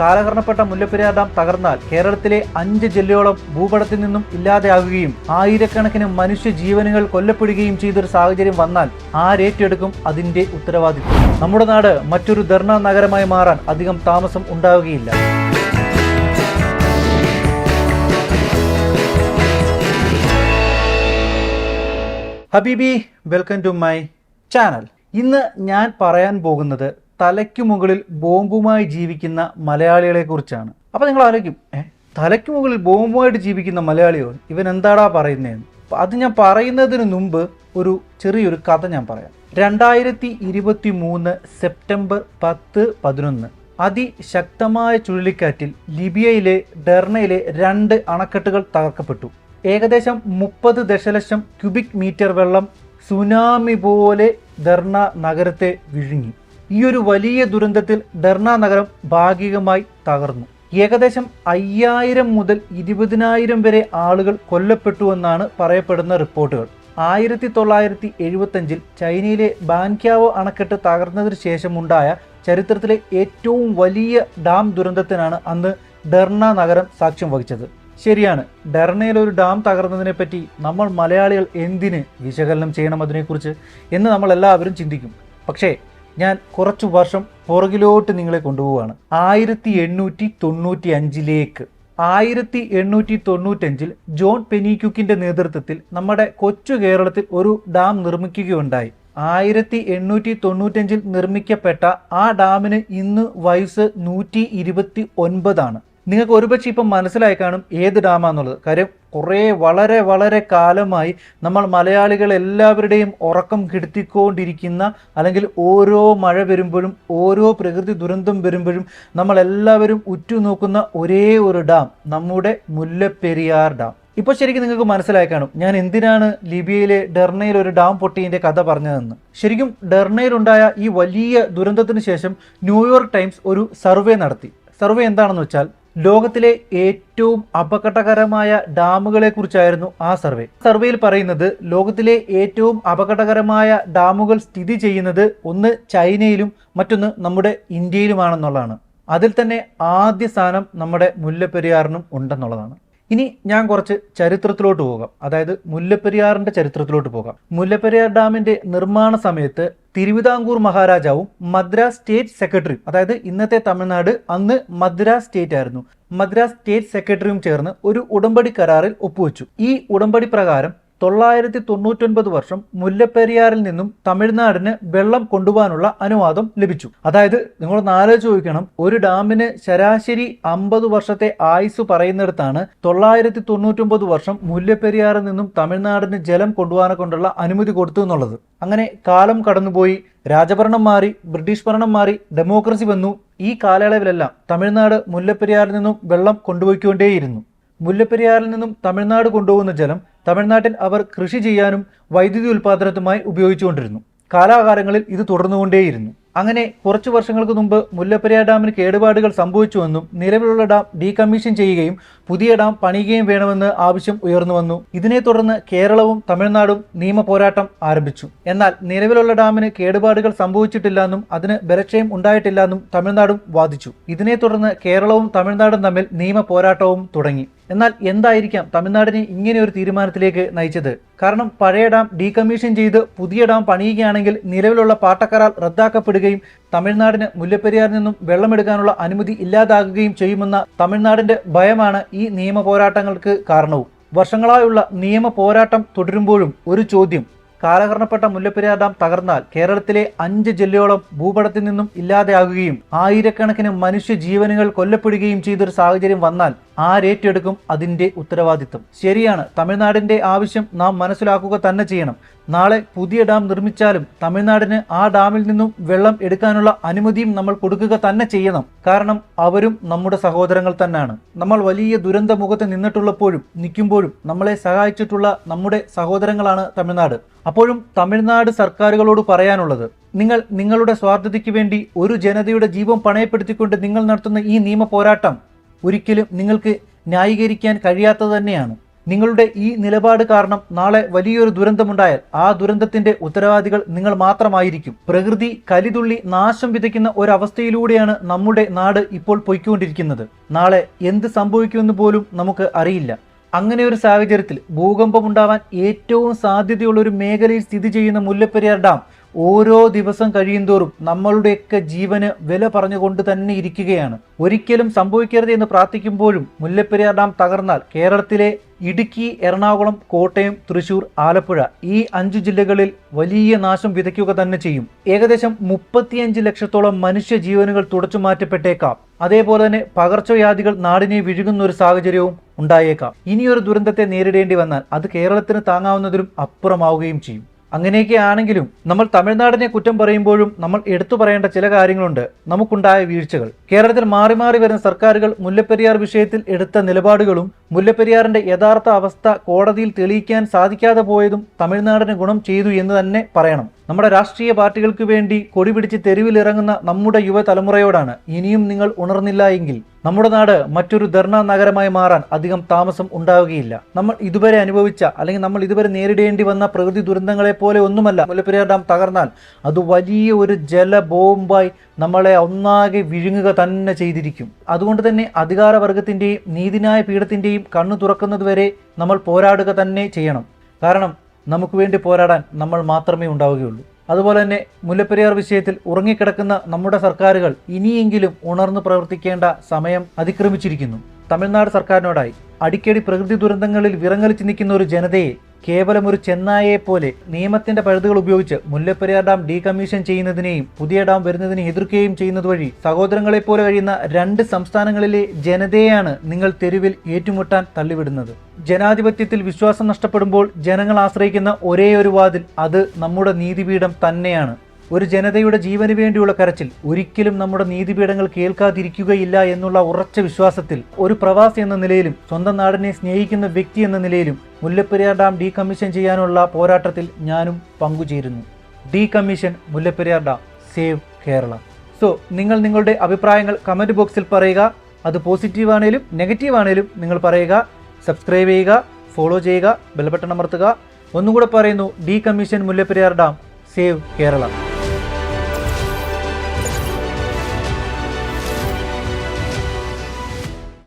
കാലഹരണപ്പെട്ട മുല്ലപ്പെരിയാർ ഡാം തകർന്നാൽ കേരളത്തിലെ അഞ്ച് ജില്ലയോളം ഭൂപടത്തിൽ നിന്നും ഇല്ലാതെയാകുകയും ആയിരക്കണക്കിന് മനുഷ്യ ജീവനുകൾ കൊല്ലപ്പെടുകയും ചെയ്തൊരു സാഹചര്യം വന്നാൽ ആരേറ്റെടുക്കും അതിന്റെ ഉത്തരവാദിത്വം. നമ്മുടെ നാട് മറ്റൊരു ധർണ നഗരമായി മാറാൻ അധികം താമസം ഉണ്ടാവുകയില്ല. ഹബീബി വെൽക്കം ടു മൈ ചാനൽ ഇന്ന് ഞാൻ പറയാൻ പോകുന്നത് തലയ്ക്കു മുകളിൽ ബോംബുമായി ജീവിക്കുന്ന മലയാളികളെ കുറിച്ചാണ്. അപ്പോൾ നിങ്ങൾ ആലോചിക്കും തലയ്ക്ക് മുകളിൽ ബോംബുമായിട്ട് ജീവിക്കുന്ന മലയാളിയോ? ഇവൻ എന്താടാ പറയുന്നതെന്ന് അത് ഞാൻ പറയുന്നതിന് മുമ്പ് ഒരു ചെറിയൊരു കഥ ഞാൻ പറയാം. രണ്ടായിരത്തി ഇരുപത്തി മൂന്ന് സെപ്റ്റംബർ പത്ത് പതിനൊന്ന് അതിശക്തമായ ചുഴലിക്കാറ്റിൽ ലിബിയയിലെ ഡെർണയിലെ രണ്ട് അണക്കെട്ടുകൾ തകർക്കപ്പെട്ടു. ഏകദേശം മുപ്പത് ദശലക്ഷം ക്യൂബിക് മീറ്റർ വെള്ളം സുനാമി പോലെ ദർണ നഗരത്തെ വിഴുങ്ങി. ഈ ഒരു വലിയ ദുരന്തത്തിൽ ഡെർണ നഗരം ഭാഗികമായി തകർന്നു. ഏകദേശം അയ്യായിരം മുതൽ ഇരുപതിനായിരം വരെ ആളുകൾ കൊല്ലപ്പെട്ടുവെന്നാണ് പറയപ്പെടുന്ന റിപ്പോർട്ടുകൾ. ആയിരത്തി തൊള്ളായിരത്തി എഴുപത്തഞ്ചിൽ ചൈനയിലെ ബാൻക്യാവോ അണക്കെട്ട് തകർന്നതിന് ശേഷമുണ്ടായ ചരിത്രത്തിലെ ഏറ്റവും വലിയ ഡാം ദുരന്തത്തിനാണ് അന്ന് ഡെർണ നഗരം സാക്ഷ്യം വഹിച്ചത്. ശരിയാണ് ഡെർണയിൽ ഒരു ഡാം തകർന്നതിനെ പറ്റി നമ്മൾ മലയാളികൾ എന്തിന് വിശകലനം ചെയ്യണം അതിനെക്കുറിച്ച് എന്ന് നമ്മൾ എല്ലാവരും ചിന്തിക്കും. പക്ഷേ ഞാൻ കുറച്ചു വർഷം പുറകിലോട്ട് നിങ്ങളെ കൊണ്ടുപോവുകയാണ്. ആയിരത്തി എണ്ണൂറ്റി തൊണ്ണൂറ്റി അഞ്ചിലേക്ക് ആയിരത്തി എണ്ണൂറ്റി തൊണ്ണൂറ്റഞ്ചിൽ ജോൺ പെനിക്യുക്കിന്റെ നേതൃത്വത്തിൽ നമ്മുടെ കൊച്ചു കേരളത്തിൽ ഒരു ഡാം നിർമ്മിക്കുകയുണ്ടായി. ആയിരത്തി എണ്ണൂറ്റി തൊണ്ണൂറ്റഞ്ചിൽ നിർമ്മിക്കപ്പെട്ട ആ ഡാമിന് ഇന്ന് വയസ്സ് നൂറ്റി ഇരുപത്തി ഒൻപതാണ് നിങ്ങൾക്ക് ഒരുപക്ഷെ ഇപ്പം മനസ്സിലായി കാണും ഏത് ഡാമാന്നുള്ളത് കാര്യം കുറേ വളരെ വളരെ കാലമായി നമ്മൾ മലയാളികൾ എല്ലാവരുടെയും ഉറക്കം കെടുത്തിക്കൊണ്ടിരിക്കുന്ന അല്ലെങ്കിൽ ഓരോ മഴ വരുമ്പോഴും ഓരോ പ്രകൃതി ദുരന്തം വരുമ്പോഴും നമ്മൾ എല്ലാവരും ഉറ്റുനോക്കുന്ന ഒരേ ഒരു ഡാം നമ്മുടെ മുല്ലപ്പെരിയാർ ഡാം. ഇപ്പോൾ ശരിക്കും നിങ്ങൾക്ക് മനസ്സിലായി കാണും ഞാൻ എന്തിനാണ് ലിബിയയിലെ ഡെർണയിൽ ഒരു ഡാം പൊട്ടിയതിന്റെ കഥ പറഞ്ഞതെന്ന്. ശരിക്കും ഡെർണയിലുണ്ടായ ഈ വലിയ ദുരന്തത്തിന് ശേഷം ന്യൂയോർക്ക് ടൈംസ് ഒരു സർവേ നടത്തി. സർവേ എന്താണെന്ന് വെച്ചാൽ ലോകത്തിലെ ഏറ്റവും അപകടകരമായ ഡാമുകളെ കുറിച്ചായിരുന്നു ആ സർവേ. സർവേയിൽ പറയുന്നത് ലോകത്തിലെ ഏറ്റവും അപകടകരമായ ഡാമുകൾ സ്ഥിതി ചെയ്യുന്നത് ഒന്ന് ചൈനയിലും മറ്റൊന്ന് നമ്മുടെ ഇന്ത്യയിലുമാണെന്നുള്ളതാണ്. അതിൽ തന്നെ ആദ്യ സ്ഥാനം നമ്മുടെ മുല്ലപ്പെരിയാറിനും ഉണ്ടെന്നുള്ളതാണ്. ഇനി ഞാൻ കുറച്ച് ചരിത്രത്തിലോട്ട് പോകാം. അതായത് മുല്ലപ്പെരിയാറിന്റെ ചരിത്രത്തിലോട്ട് പോകാം. മുല്ലപ്പെരിയാർ ഡാമിന്റെ നിർമ്മാണ സമയത്ത് തിരുവിതാംകൂർ മഹാരാജാവും മദ്രാസ് സ്റ്റേറ്റ് സെക്രട്ടറിയും അതായത് ഇന്നത്തെ തമിഴ്നാട് അന്ന് മദ്രാസ് സ്റ്റേറ്റ് ആയിരുന്നു. മദ്രാസ് സ്റ്റേറ്റ് സെക്രട്ടറിയും ചേർന്ന് ഒരു ഉടമ്പടി കരാറിൽ ഒപ്പുവെച്ചു. ഈ ഉടമ്പടി പ്രകാരം തൊള്ളായിരത്തി തൊണ്ണൂറ്റൊൻപത് വർഷം മുല്ലപ്പെരിയാറിൽ നിന്നും തമിഴ്നാടിന് വെള്ളം കൊണ്ടുപോകാനുള്ള അനുവാദം ലഭിച്ചു. അതായത് നിങ്ങൾ ആലോചിച്ച് ചോദിക്കണം ഒരു ഡാമിന് ശരാശരി അമ്പത് വർഷത്തെ ആയുസ് പറയുന്നിടത്താണ് തൊള്ളായിരത്തി തൊണ്ണൂറ്റൊമ്പത് വർഷം മുല്ലപ്പെരിയാറിൽ നിന്നും തമിഴ്നാടിന് ജലം കൊണ്ടുപോകാനെ അനുമതി കൊടുത്തു എന്നുള്ളത്. അങ്ങനെ കാലം കടന്നുപോയി രാജഭരണം മാറി ബ്രിട്ടീഷ് ഭരണം മാറി ഡെമോക്രസി വന്നു. ഈ കാലയളവിലെല്ലാം തമിഴ്നാട് മുല്ലപ്പെരിയാറിൽ നിന്നും വെള്ളം കൊണ്ടുപോയിക്കൊണ്ടേയിരുന്നു. മുല്ലപ്പെരിയാറിൽ നിന്നും തമിഴ്നാട് കൊണ്ടുപോകുന്ന ജലം തമിഴ്നാട്ടിൽ അവർ കൃഷി ചെയ്യാനും വൈദ്യുതി ഉൽപ്പാദനത്തിനുമായി ഉപയോഗിച്ചുകൊണ്ടിരുന്നു. കാലാകാലങ്ങളിൽ ഇത് തുടർന്നുകൊണ്ടേയിരുന്നു. അങ്ങനെ കുറച്ചു വർഷങ്ങൾക്ക് മുമ്പ് മുല്ലപ്പെരിയാർ ഡാമിന് കേടുപാടുകൾ സംഭവിച്ചുവെന്നും നിലവിലുള്ള ഡാം ഡീകമ്മീഷൻ ചെയ്യുകയും പുതിയ ഡാം പണിയുകയും വേണമെന്ന് ആവശ്യം ഉയർന്നു വന്നു. ഇതിനെ തുടർന്ന് കേരളവും തമിഴ്നാടും നിയമ പോരാട്ടം ആരംഭിച്ചു. എന്നാൽ നിലവിലുള്ള ഡാമിന് കേടുപാടുകൾ സംഭവിച്ചിട്ടില്ലെന്നും അതിന് ബലക്ഷയം ഉണ്ടായിട്ടില്ലെന്നും തമിഴ്നാടും വാദിച്ചു. ഇതിനെ തുടർന്ന് കേരളവും തമിഴ്നാടും തമ്മിൽ നിയമ പോരാട്ടവും തുടങ്ങി. എന്നാൽ എന്തായിരിക്കാം തമിഴ്നാടിനെ ഇങ്ങനെ ഒരു തീരുമാനത്തിലേക്ക് നയിച്ചത്? കാരണം പഴയ ഡാം ഡീകമ്മീഷൻ ചെയ്ത് പുതിയ ഡാം പണിയുകയാണെങ്കിൽ നിലവിലുള്ള പാട്ടക്കരാർ റദ്ദാക്കപ്പെടുകയും തമിഴ്നാടിന് മുല്ലപ്പെരിയാറിൽ നിന്നും വെള്ളമെടുക്കാനുള്ള അനുമതി ഇല്ലാതാകുകയും ചെയ്യുമെന്ന തമിഴ്നാടിന്റെ ഭയമാണ് ഈ നിയമ പോരാട്ടങ്ങൾക്ക് കാരണവും. വർഷങ്ങളായുള്ള നിയമ പോരാട്ടം തുടരുമ്പോഴും ഒരു ചോദ്യം കാലഹരണപ്പെട്ട മുല്ലപ്പെരിയാർ ഡാം തകർന്നാൽ കേരളത്തിലെ അഞ്ച് ജില്ലയോളം ഭൂപടത്തിൽ നിന്നും ഇല്ലാതെയാകുകയും ആയിരക്കണക്കിന് മനുഷ്യ ജീവനുകൾ കൊല്ലപ്പെടുകയും ചെയ്തൊരു സാഹചര്യം വന്നാൽ ആരേറ്റെടുക്കും അതിന്റെ ഉത്തരവാദിത്വം? ശരിയാണ് തമിഴ്നാടിന്റെ ആവശ്യം നാം മനസ്സിലാക്കുക തന്നെ ചെയ്യണം. നാളെ പുതിയ ഡാം നിർമ്മിച്ചാലും തമിഴ്നാടിന് ആ ഡാമിൽ നിന്നും വെള്ളം എടുക്കാനുള്ള അനുമതിയും നമ്മൾ കൊടുക്കുക തന്നെ ചെയ്യണം. കാരണം അവരും നമ്മുടെ സഹോദരങ്ങൾ തന്നെയാണ്. നമ്മൾ വലിയ ദുരന്ത മുഖത്ത് നിന്നിട്ടുള്ളപ്പോഴും നിൽക്കുമ്പോഴും നമ്മളെ സഹായിച്ചിട്ടുള്ള നമ്മുടെ സഹോദരങ്ങളാണ് തമിഴ്നാട്. അപ്പോഴും തമിഴ്നാട് സർക്കാരുകളോട് പറയാനുള്ളത് നിങ്ങൾ നിങ്ങളുടെ സ്വാർത്ഥതയ്ക്ക് വേണ്ടി ഒരു ജനതയുടെ ജീവൻ പണയപ്പെടുത്തിക്കൊണ്ട് നിങ്ങൾ നടത്തുന്ന ഈ നിയമ പോരാട്ടം ഒരിക്കലും നിങ്ങൾക്ക് ന്യായീകരിക്കാൻ കഴിയാത്തത് തന്നെയാണ്. നിങ്ങളുടെ ഈ നിലപാട് കാരണം നാളെ വലിയൊരു ദുരന്തമുണ്ടായാൽ ആ ദുരന്തത്തിന്റെ ഉത്തരവാദികൾ നിങ്ങൾ മാത്രമായിരിക്കും. പ്രകൃതി കലിതുള്ളി നാശം വിതയ്ക്കുന്ന ഒരവസ്ഥയിലൂടെയാണ് നമ്മുടെ നാട് ഇപ്പോൾ പൊയ്ക്കൊണ്ടിരിക്കുന്നത്. നാളെ എന്ത് സംഭവിക്കുമെന്ന് പോലും നമുക്ക് അറിയില്ല. അങ്ങനെ ഒരു സാഹചര്യത്തിൽ ഭൂകമ്പമുണ്ടാവാൻ ഏറ്റവും സാധ്യതയുള്ള ഒരു മേഖലയിൽ സ്ഥിതി ചെയ്യുന്ന മുല്ലപ്പെരിയാർ ഡാം ഓരോ ദിവസം കഴിയുന്തോറും നമ്മളുടെയൊക്കെ ജീവന് വില പറഞ്ഞുകൊണ്ട് തന്നെ ഇരിക്കുകയാണ്. ഒരിക്കലും സംഭവിക്കരുത് എന്ന് പ്രാർത്ഥിക്കുമ്പോഴും മുല്ലപ്പെരിയാർ ഡാം തകർന്നാൽ കേരളത്തിലെ ഇടുക്കി എറണാകുളം കോട്ടയം തൃശൂർ ആലപ്പുഴ ഈ അഞ്ചു ജില്ലകളിൽ വലിയ നാശം വിതയ്ക്കുക തന്നെ ചെയ്യും. ഏകദേശം മുപ്പത്തിയഞ്ച് ലക്ഷത്തോളം മനുഷ്യ ജീവനുകൾ തുടച്ചു മാറ്റപ്പെട്ടേക്കാം. അതേപോലെ തന്നെ പകർച്ചവ്യാധികൾ നാടിനെ വിഴുകുന്ന ഒരു സാഹചര്യവും ഉണ്ടായേക്കാം. ഇനിയൊരു ദുരന്തത്തെ നേരിടേണ്ടി വന്നാൽ അത് കേരളത്തിന് താങ്ങാവുന്നതിലും അപ്പുറമാവുകയും ചെയ്യും. അങ്ങനെയൊക്കെ ആണെങ്കിലും നമ്മൾ തമിഴ്നാടിനെ കുറ്റം പറയുമ്പോഴും നമ്മൾ എടുത്തു പറയേണ്ട ചില കാര്യങ്ങളുണ്ട്. നമുക്കുണ്ടായ വീഴ്ചകൾ. കേരളത്തിൽ മാറി മാറി വരുന്ന സർക്കാരുകൾ മുല്ലപ്പെരിയാർ വിഷയത്തിൽ എടുത്ത നിലപാടുകളും മുല്ലപ്പെരിയാറിന്റെ യഥാർത്ഥ അവസ്ഥ കോടതിയിൽ തെളിയിക്കാൻ സാധിക്കാതെ പോയതും തമിഴ്നാടിന് ഗുണം ചെയ്തു എന്ന് തന്നെ പറയണം. നമ്മുടെ രാഷ്ട്രീയ പാർട്ടികൾക്ക് വേണ്ടി കൊടി പിടിച്ച് തെരുവിലിറങ്ങുന്ന നമ്മുടെ യുവതലമുറയോടാണ് ഇനിയും നിങ്ങൾ ഉണർന്നില്ല എങ്കിൽ നമ്മുടെ നാട് മറ്റൊരു ധർണ നഗരമായി മാറാൻ അധികം താമസം ഉണ്ടാവുകയില്ല. നമ്മൾ ഇതുവരെ അനുഭവിച്ച അല്ലെങ്കിൽ നമ്മൾ ഇതുവരെ നേരിടേണ്ടി വന്ന പ്രകൃതി ദുരന്തങ്ങളെ പോലെ ഒന്നുമല്ല മുല്ലപ്പെരിയാർ ഡാം തകർന്നാൽ അത് വലിയ ഒരു ജലബോംബായി നമ്മളെ ഒന്നാകെ വിഴുങ്ങുക തന്നെ ചെയ്തിരിക്കും. അതുകൊണ്ട് തന്നെ അധികാരവർഗത്തിന്റെയും നീതിന്യായ പീഠത്തിന്റെയും കണ്ണു തുറക്കുന്നതുവരെ നമ്മൾ പോരാടുക തന്നെ ചെയ്യണം. കാരണം നമുക്ക് വേണ്ടി പോരാടാൻ നമ്മൾ മാത്രമേ ഉണ്ടാവുകയുള്ളൂ. അതുപോലെ തന്നെ മുല്ലപ്പെരിയാർ വിഷയത്തിൽ ഉറങ്ങിക്കിടക്കുന്ന നമ്മുടെ സർക്കാരുകൾ ഇനിയെങ്കിലും ഉണർന്നു പ്രവർത്തിക്കേണ്ട സമയം അതിക്രമിച്ചിരിക്കുന്നു. തമിഴ്നാട് സർക്കാരിനോടായി അടിക്കടി പ്രകൃതി ദുരന്തങ്ങളിൽ വിറങ്ങലിച്ച് നിൽക്കുന്ന ഒരു ജനതയെ കേവലം ഒരു ചെന്നായയെ പോലെ നിയമത്തിന്റെ പഴുതുകൾ ഉപയോഗിച്ച് മുല്ലപ്പെരിയാർ ഡാം ഡീകമ്മീഷൻ ചെയ്യുന്നതിനെയും പുതിയ ഡാം വരുന്നതിനെ എതിർക്കുകയും ചെയ്യുന്നത് വഴി സഹോദരങ്ങളെ പോലെ കഴിയുന്ന രണ്ട് സംസ്ഥാനങ്ങളിലെ ജനതയെയാണ് നിങ്ങൾ തെരുവിൽ ഏറ്റുമുട്ടാൻ തള്ളിവിടുന്നത്. ജനാധിപത്യത്തിൽ വിശ്വാസം നഷ്ടപ്പെടുമ്പോൾ ജനങ്ങൾ ആശ്രയിക്കുന്ന ഒരേ ഒരു വാതിൽ അത് നമ്മുടെ നീതിപീഠം തന്നെയാണ്. ഒരു ജനതയുടെ ജീവന് വേണ്ടിയുള്ള കരച്ചിൽ ഒരിക്കലും നമ്മുടെ നീതിപീഠങ്ങൾ കേൾക്കാതിരിക്കുകയില്ല എന്നുള്ള ഉറച്ച വിശ്വാസത്തിൽ ഒരു പ്രവാസി എന്ന നിലയിലും സ്വന്തം നാടിനെ സ്നേഹിക്കുന്ന വ്യക്തി എന്ന നിലയിലും മുല്ലപ്പെരിയാർ ഡാം ഡീകമ്മീഷൻ ചെയ്യാനുള്ള പോരാട്ടത്തിൽ ഞാനും പങ്കുചേരുന്നു. Decommission Mullaperiyar dam. Save Kerala. So നിങ്ങൾ നിങ്ങളുടെ അഭിപ്രായങ്ങൾ കമന്റ് ബോക്സിൽ പറയുക. അത് പോസിറ്റീവ് ആണേലും നെഗറ്റീവ് ആണേലും നിങ്ങൾ പറയുക. സബ്സ്ക്രൈബ് ചെയ്യുക ഫോളോ ചെയ്യുക ബെൽബട്ടൺ അമർത്തുക. ഒന്നുകൂടെ പറയുന്നു പറയുന്നു decommission Mullaperiyar dam. Save Kerala.